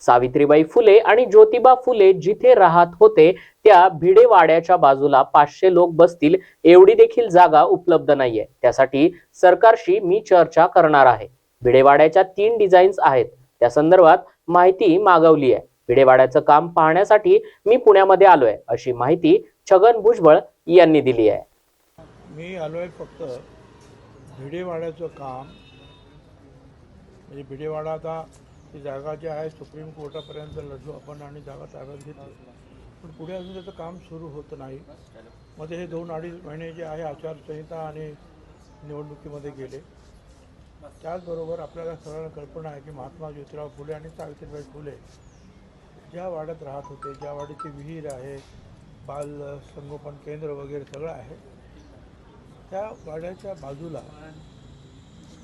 सावित्रीबाई फुले आणि ज्योतिबा फुले जिथे राहत होते त्या भिडेवाड्याच्या बाजूला पाचशे लोक बसतील एवढी देखील जागा उपलब्ध नाहीये. त्यासाठी सरकारशी मी चर्चा करणार आहे. भिडेवाड्याच्या तीन डिझाईन्स आहेत. त्या संदर्भात माहिती मागवली आहे भिडेवाड्याचं काम पाहण्यासाठी मी पुण्यामध्ये आलोय. अशी माहिती छगन भुजबळ यांनी दिली आहे मी आलोय फक्त भिडेवाड्याचं काम. म्हणजे भिडेवाडा आता ती जागा जी आहे सुप्रीम कोर्टापर्यंत लढलो आपण आणि जागा ताब्यात घेतली. पण पुढे अजून त्याचं काम सुरू होत नाही. मध्ये हे दोन अडीच महिने जे आहे आचारसंहिता आणि निवडणुकीमध्ये गेले. त्याचबरोबर आपल्याला सगळ्यांना कल्पना आहे की महात्मा ज्योतिराव फुले आणि सावित्रीबाई फुले ज्या वाड्यात राहत होते ज्या वाड्याची विहीर आहे बाल संगोपन केंद्र वगैरे सगळं आहे त्या वाड्याच्या बाजूला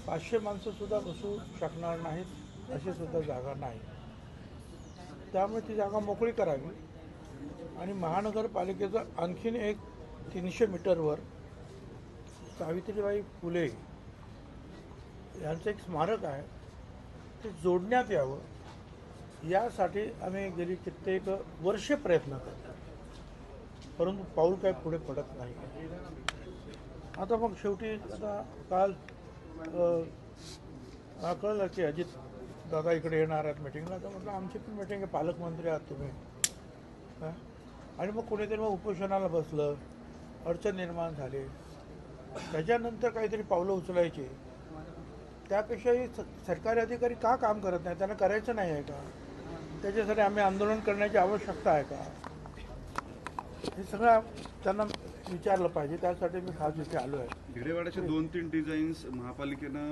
पाचशे माणसंसुद्धा बसू शकणार नाहीत. अशी सुद्धा जागा नाही. त्यामुळे ती जागा मोकळी करावी. आणि महानगरपालिकेचं आणखीन एक तीनशे मीटरवर सावित्रीबाई फुले यांचं एक स्मारक आहे. ते जोडण्यात यावं. यासाठी आम्ही गेली कित्येक वर्ष प्रयत्न करतो परंतु पाऊल काय पुढे पडत नाही. आता मग शेवटी आता काल कळलं की अजित दादा इकडे येणार आहेत मिटिंगला तर म्हटलं आमची पण मिटिंग आहे पालकमंत्री आहात तुम्ही. हां? आणि मग कोणीतरी मग उपोषणाला बसलं. अडचण निर्माण झाली. त्याच्यानंतर काहीतरी पावलं उचलायची. त्यापेक्षाही स- सरकारी अधिकारी का काम करत नाही त्यांना करायचं नाही आहे का? त्याच्यासाठी आम्ही आंदोलन करण्याची आवश्यकता आहे का? हे सगळं त्यांना विचारलं पाहिजे. त्यासाठी मी खास इथे आलो आहे भिडेवाड्याचे दोन तीन डिझाईन्स महापालिकेनं